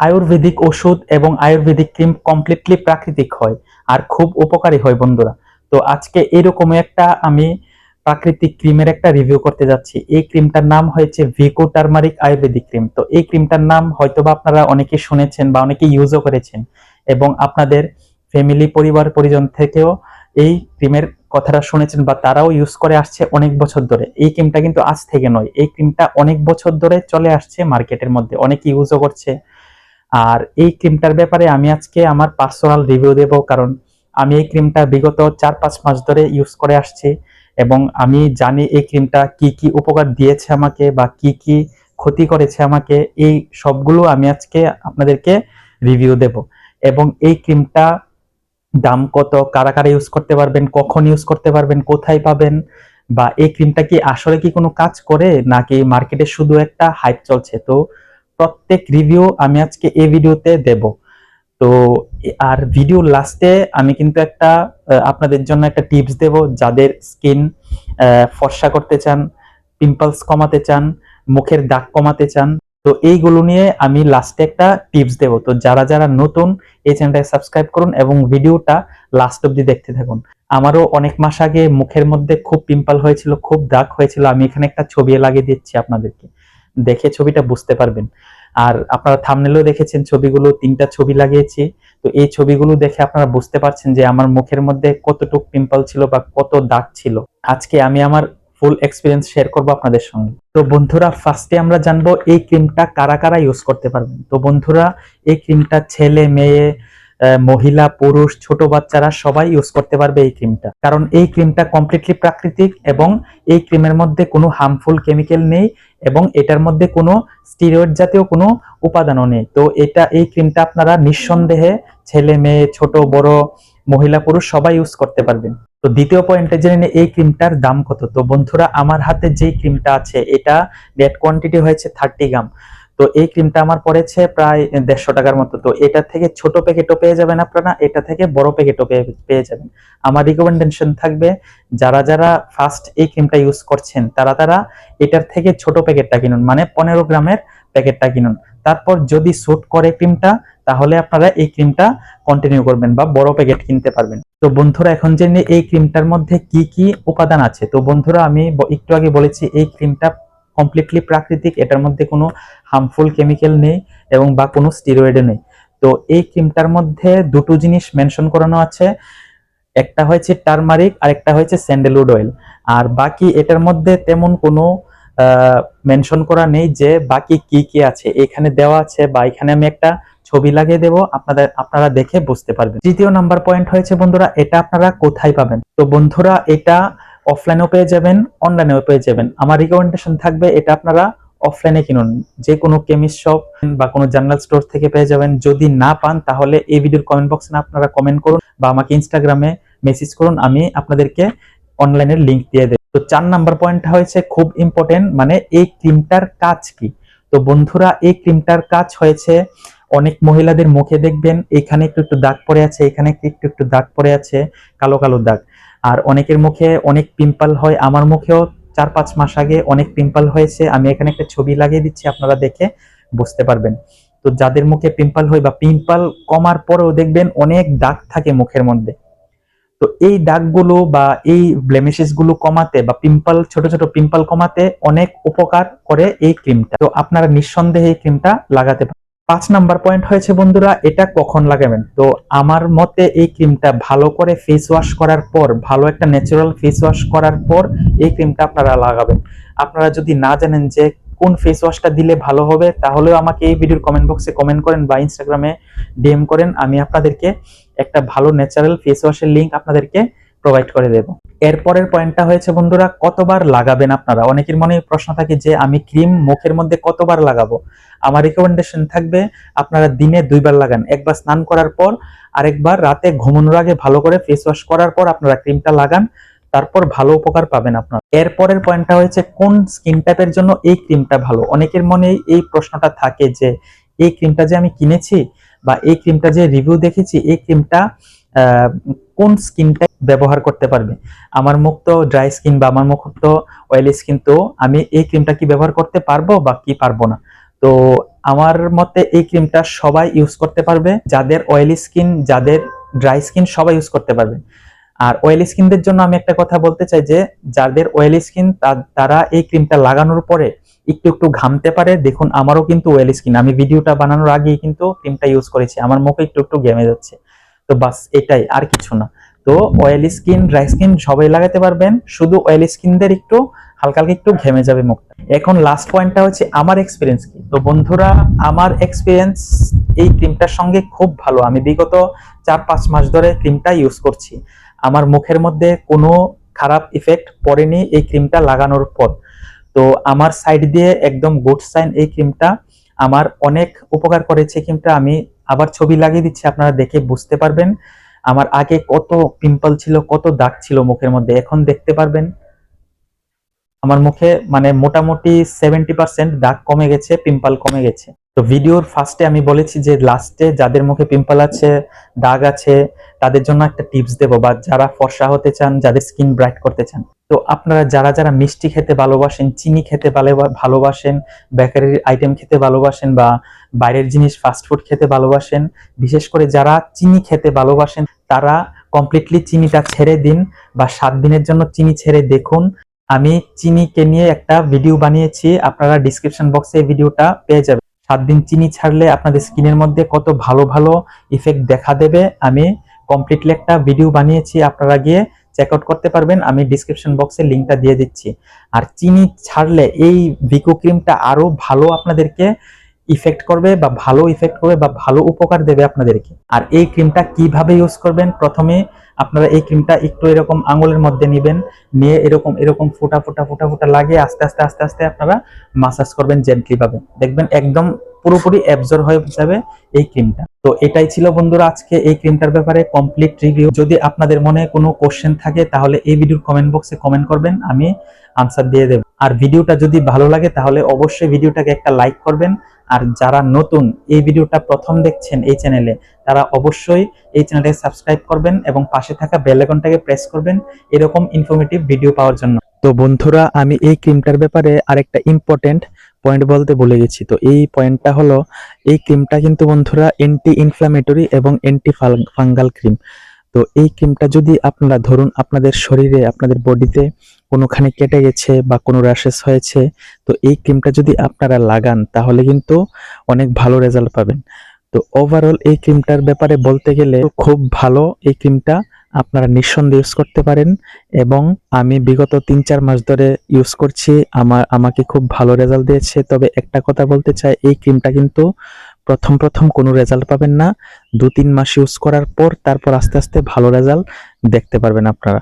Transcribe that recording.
আয়ুর্বেদিক ওষুধ এবং Ayurvedic cream completely প্রাকৃতিক হয় আর খুব উপকারী হয় বন্ধুরা। তো আজকে এরকম একটা আমি প্রাকৃতিক ক্রিমের একটা রিভিউ করতে যাচ্ছি। এই ক্রিমটার নাম হয়েছে ভিকো টার্মারিক আয়ুর্বেদিক ক্রিম। তো এই ক্রিমটার নাম হয়তোবা আপনারা অনেকে শুনেছেন বা অনেকে ইউজও করেছেন এবং আপনাদের ফ্যামিলি পরিবার, পরিজন থেকেও এই ক্রিমের কথাটা শুনেছেন বা তারাও ইউজ করে আসছে অনেক বছর ধরে। এই ক্রিমটা কিন্তু আজ থেকে নয়। এই ক্রিমটা অনেক বছর ধরে চলে আসছে মার্কেটের মধ্যে। অনেকে ইউজও করছে। আর এই ক্রিমটার ব্যাপারে আমি আজকে আমার পার্সোনাল রিভিউ দেব, কারণ আমি এই ক্রিমটা বিগত চার পাঁচ মাস ধরে ইউজ করে আসছি এবং আমি জানি এই ক্রিমটা কি কি উপকার দিয়েছে আমাকে বা কি কি ক্ষতি করেছে আমাকে, এই সবগুলো আমি আজকে আপনাদেরকে রিভিউ দেব। এবং এই ক্রিমটা দাম কত, কারা কারা ইউজ করতে পারবেন, কখন ইউজ করতে পারবেন, কোথায় পাবেন, বা এই ক্রিমটা কি আসলে কি কোনো কাজ করে, নাকি মার্কেটে শুধু একটা হাইপ চলছে? তো প্রত্যেক রিভিউ আমি আজকে এই ভিডিওতে দেব। তো, আর ভিডিও লাস্টে আমি কিন্তু একটা আপনাদের জন্য একটা টিপস দেব যাদের স্কিন ফর্সা করতে চান পিম্পলস কমাতে চান, মুখের দাগ কমাতে চান। তো এইগুলো নিয়ে আমি লাস্টে একটা টিপস দেব। তো যারা যারা নতুন এই চ্যানেলটাকে সাবস্ক্রাইব করুন এবং ভিডিওটা লাস্ট অব্দি দেখতে থাকুন। আমারও অনেক মাস আগে মুখের মধ্যে খুব পিম্পল হয়েছিল, খুব দাগ হয়েছিল। আমি এখানে একটা ছবি লাগিয়ে দিচ্ছি আপনাদেরকে। দেখে ছবিটা বুঝতে পারবেন। আর আপনারা থামনেলেও দেখেছেন, ছবিগুলো, তিনটা ছবি লাগিয়েছি। তো এই ছবিগুলো দেখে আপনারা বুঝতে পারছেন যে আমার মুখের মধ্যে কতটুক পিম্পল ছিল বা কত দাগ ছিল। আজকে আমি আমার ফুল এক্সপিরিয়েন্স শেয়ার করব আপনাদের সঙ্গে। তো বন্ধুরা ফার্স্টে আমরা জানব এই ক্রিমটা কারা কারা ইউজ করতে পারবেন। তো বন্ধুরা, এই ক্রিমটা ছেলে, মেয়ে মহিলা, পুরুষ, ছোট বাচ্চারা সবাই ইউজ করতে পারবে এই ক্রিমটা কারণ এই ক্রিমটা কমপ্লিটলি প্রাকৃতিক এবং এই ক্রিমের মধ্যে কোনো হার্মফুল কেমিক্যাল নেই এবং এটার মধ্যে কোনো স্টিরয়েড জাতীয় কোনো উপাদানও নেই। তো এটা, এই ক্রিমটা আপনারা নিঃসন্দেহে ছেলে মেয়ে, ছোট, বড়, মহিলা, পুরুষ সবাই ইউজ করতে পারবেন। তো দ্বিতীয় পয়েন্টে জেনে নিই, এই ক্রিমটার দাম কত? তো বন্ধুরা, আমার হাতে যেই ক্রিমটা আছে, এটা নেট কোয়ান্টিটি হয়েছে থার্টি গ্রাম। তো এই ক্রিমটা আমার পড়েছে প্রায় দেড়শো টাকার মতো। তো এটা থেকে ছোট প্যাকেটও পেয়ে যাবেন আপনারা, এটা থেকে বড় প্যাকেটও পেয়ে যাবেন। আমার রিকমেন্ডেশন থাকবে, যারা যারা ফার্স্ট এই ক্রিমটা ইউজ করছেন, তারা তারা এটার থেকে ছোট প্যাকেটটা কিনুন মানে পনেরো গ্রামের প্যাকেটটা কিনুন। তারপর যদি স্যুট করে ক্রিমটা তাহলে আপনারা এই ক্রিমটা কন্টিনিউ করবেন বা বড় প্যাকেট কিনতে পারবেন। তো বন্ধুরা, এখন জেনে এই ক্রিমটার মধ্যে কি কি উপাদান আছে? তো বন্ধুরা, আমি একটু আগে বলেছি, এই ক্রিমটা কমপ্লিটলি প্রাকৃতিক, এটার মধ্যে কোনো হার্মফুল কেমিক্যাল নেই এবং বা কোনো স্টিরয়েড নেই। তো এই ক্রিমটার মধ্যে দুটো জিনিস মেনশন করানো আছে। একটা হয়েছে টারমারিক আর একটা হয়েছে স্যান্ডেলউড অয়েল আর বাকি এটার মধ্যে তেমন কোনো মেনশন করা নেই যে বাকি কি কি আছে। এখানে দেওয়া আছে বা এখানে আমি একটা ছবি লাগিয়ে দেবো। আপনাদের, আপনারা দেখে বুঝতে পারবেন। তৃতীয় নাম্বার পয়েন্ট হয়েছে বন্ধুরা, এটা আপনারা কোথায় পাবেন? তো বন্ধুরা, এটা অফলাইনেও পেয়ে যাবেন অনলাইনেও পেয়ে যাবেন। আমার রিকমেন্ডেশন থাকবে, এটা আপনারা অফলাইনে কিনুন। যে কোনো কেমিস্ট শপ বা কোনো জার্নাল স্টোর থেকে পেয়ে যাবেন। যদি না পান, তাহলে এই ভিডিওর কমেন্ট বক্সে আপনারা কমেন্ট করুন বা আমাকে ইনস্টাগ্রামে মেসেজ করুন, আমি আপনাদেরকে অনলাইনের লিংক দিয়ে দেব। তো চার নাম্বার পয়েন্টটা হয়েছে খুব ইম্পর্টেন্ট মানে এই ক্রিমটার কাজ কি? তো বন্ধুরা, এই ক্রিমটার কাজ হয়েছে, অনেক মহিলাদের মুখে দেখবেন, এখানে একটু একটু দাগ পড়ে আছে, এখানে একটু একটু দাগ পড়ে আছে, কালো কালো দাগ। আর অনেকের মুখে অনেক পিম্পল হয়, আমার মুখেও চার পাঁচ মাস আগে অনেক পিম্পল হয়েছে, আমি এখানে একটা ছবি লাগিয়ে দিচ্ছি, আপনারা দেখে বুঝতে পারবেন। তো যাদের মুখে পিম্পল হয় বা পিম্পল কমার পরেও দেখবেন অনেক দাগ থাকে মুখের মধ্যে। তো এই দাগগুলো বা এই ব্লেমিশেসগুলো কমাতে বা পিম্পল ছোট ছোট পিম্পল কমাতে অনেক উপকার করে এই ক্রিমটা তো আপনারা নিঃসন্দেহে এই ক্রিমটা লাগাতে পারেন। পাঁচ নাম্বার পয়েন্ট হয়েছে বন্ধুরা, এটা কখন লাগাবেন? তো আমার মতে এই ক্রিমটা ভালো করে ফেস ওয়াশ করার পর, ভালো একটা ন্যাচারাল ফেস ওয়াশ করার পর এই ক্রিমটা আপনারা লাগাবেন। আপনারা যদি না জানেন যে কোন ফেস ওয়াশটা দিলে ভালো হবে, তাহলেও আমাকে এই ভিডিওর কমেন্ট বক্সে কমেন্ট করেন বা ইনস্টাগ্রামে ডিএম করেন, আমি আপনাদেরকে একটা ভালো ন্যাচারাল ফেস ওয়াশের লিংক আপনাদেরকে প্রোভাইড করে দেব। এরপরের পয়েন্টটা হয়েছে, বন্ধুরা, কতবার লাগাবেন আপনারা? অনেকের মনে প্রশ্ন থাকে যে, আমি ক্রিম মুখের মধ্যে কতবার লাগাবো? আমার রিকমেন্ডেশন থাকবে, আপনারা দিনে দুইবার লাগান। একবার স্নান করার পর, আরেকবার রাতে ঘুমানোর আগে ভালো করে ফেস ওয়াশ করার পর আপনারা ক্রিমটা লাগান, তারপর ভালো উপকার পাবেন আপনারা। এরপরের পয়েন্টটা হয়েছে, কোন স্কিন টাইপের জন্য এই ক্রিমটা ভালো? অনেকের মনে এই প্রশ্নটা থাকে যে, এই ক্রিমটা যে আমি কিনেছি বা এই ক্রিমটা যে রিভিউ দেখেছি, এই ক্রিমটা কোন স্কিন ব্যবহার করতে পারবে। আমার মুখ তো ড্রাই স্কিন বা আমার মুখ তো অয়েলি স্কিন তো আমি এই ক্রিমটা কি ব্যবহার করতে পারব বা কি পারব না? তো আমার মতে এই ক্রিমটা সবাই ইউজ করতে পারবে, যাদের অয়েলি স্কিন যাদের ড্রাই স্কিন সবাই ইউজ করতে পারবে। আর অয়েলি স্কিনদের জন্য আমি একটা কথা বলতে চাই যে, যাদের অয়েলি স্কিন তারা এই ক্রিমটা লাগানোর পরে একটু একটু ঘামতে পারে। দেখুন, আমারও কিন্তু অয়েলি স্কিন আমি ভিডিওটা বানানোর আগেই কিন্তু ক্রিমটা ইউজ করেছি। আমার মুখে একটু একটু ঘেমে যাচ্ছে। তো বাস, এটাই, আর কিছু না। তো অয়েলি স্কিন ড্রাই স্কিন সবাই লাগাতে পারবেন। শুধু অয়েলি স্কিনদের একটু হালকা হালকা একটু ঘেমে যাবে মুখটা। এখন লাস্ট পয়েন্টটা হচ্ছে আমার এক্সপিরিয়েন্স কি? তো বন্ধুরা, আমার এক্সপিরিয়েন্স এই ক্রিমটার সঙ্গে খুব ভালো। আমি বিগত চার পাঁচ মাস ধরে ক্রিমটা ইউজ করছি। আমার মুখের মধ্যে কোনো খারাপ ইফেক্ট পড়েনি এই ক্রিমটা লাগানোর পর। তো আমার সাইড দিয়ে একদম গুড সাইন এই ক্রিমটা আমার অনেক উপকার করেছে ক্রিমটা আমি আবার ছবি লাগিয়ে দিচ্ছি, আপনারা দেখে বুঝতে পারবেন। আমার আগে কত পিম্পল ছিল, কত দাগ ছিল মুখের মধ্যে, এখন দেখতে পারবেন। আমার মুখে মানে মোটামুটি সেভেন্টি পার্সেন্ট দাগ কমে গেছে পিম্পল কমে গেছে। তো ভিডিওর ফার্স্টে আমি বলেছি যে লাস্টে যাদের মুখে পিম্পল আছে, দাগ আছে, তাদের জন্য একটা টিপস দেব বা যারা ফর্সা হতে চান, যাদের স্কিন ব্রাইট করতে চান। তো আপনারা যারা যারা মিষ্টি খেতে ভালোবাসেন, চিনি খেতে ভালো- ভালোবাসেন, বেকারির আইটেম খেতে ভালোবাসেন বা বাইরের জিনিস ফাস্টফুড খেতে ভালোবাসেন, বিশেষ করে যারা চিনি খেতে ভালোবাসেন তারা কমপ্লিটলি চিনিটা ছেড়ে দিন বা সাত দিনের জন্য চিনি ছেড়ে দেখুন। আমি চিনিকে নিয়ে একটা ভিডিও বানিয়েছি, আপনারা ডিসক্রিপশন বক্সে ভিডিওটা পেয়ে যাবেন। সাত দিন চিনি ছাড়লে আপনাদের স্কিনের মধ্যে কত ভালো ভালো ইফেক্ট দেখা দেবে, আমি কমপ্লিটলি একটা ভিডিও বানিয়েছি, আপনারা গিয়ে চেক আউট করতে পারবেন, আমি ডিসক্রিপশন বক্সে লিঙ্কটা দিয়ে দিচ্ছি। আর চিনি ছাড়লে এই ভিকো ক্রিমটা আরও ভালো আপনাদেরকে ইফেক্ট করবে বা ভালো ইফেক্ট করবে বা ভালো উপকার দেবে আপনাদেরকে। আর এই ক্রিমটা কীভাবে ইউজ করবেন? প্রথমে আপনারা এই ক্রিমটা একটু এরকম আঙুলের মধ্যে নেবেন, নিয়ে এরকম এরকম ফোটা ফোটা ফোটা ফোটা লাগিয়ে আস্তে আস্তে আস্তে আস্তে আপনারা মাসাজ করবেন জেন্টলি ভাবে। দেখবেন একদম পুরোপুরি অ্যাবজর্ব হয়ে যাবে এই ক্রিমটা তো এটাই ছিল বন্ধুরা আজকে এই ক্রিমটার ব্যাপারে কমপ্লিট রিভিউ যদি আপনাদের মনে কোনো কোশ্চেন থাকে তাহলে এই ভিডিওর কমেন্ট বক্সে কমেন্ট করবেন, আমি আনসার দিয়ে দেব। আর ভিডিওটা যদি ভালো লাগে তাহলে অবশ্যই ভিডিওটাকে একটা লাইক করবেন আর যারা নতুন এই ভিডিওটা প্রথম দেখছেন এই চ্যানেলে, তারা অবশ্যই এই চ্যানেলটাকে সাবস্ক্রাইব করবেন এবং পাশে থাকা বেল আইকনটাকে প্রেস করবেন এরকম ইনফরমেটিভ ভিডিও পাওয়ার জন্য। তো বন্ধুরা, আমি এই ক্রিমটার ব্যাপারে আরেকটা ইম্পর্টেন্ট পয়েন্ট বলতে ভুলে গেছি। তো এই পয়েন্টটা হলো, এই ক্রিমটা কিন্তু বন্ধুরা অ্যান্টি ইনফ্লামেটরি এবং অ্যান্টি ফাঙ্গাল ক্রিম। তো এই ক্রিমটা যদি আপনারা ধরুন আপনাদের শরীরে, আপনাদের বডিতে কোনোখানে কেটে গেছে বা কোনো র্যাশেস হয়েছে, তো এই ক্রিমটা যদি আপনারা লাগান, তাহলে কিন্তু অনেক ভালো রেজাল্ট পাবেন। তো ওভারঅল এই ক্রিমটার ব্যাপারে বলতে গেলে খুব ভালো এই ক্রিমটা আপনারা নিঃসন্দেহে ইউজ করতে পারেন এবং আমি বিগত তিন চার মাস ধরে ইউজ করছি, আমার, আমাকে খুব ভালো রেজাল্ট দিয়েছে। তবে একটা কথা বলতে চাই, এই ক্রিমটা কিন্তু প্রথম প্রথম কোনো রেজাল্ট পাবেন না। দু তিন মাস ইউজ করার পর তারপর আস্তে আস্তে ভালো রেজাল্ট দেখতে পারবেন আপনারা।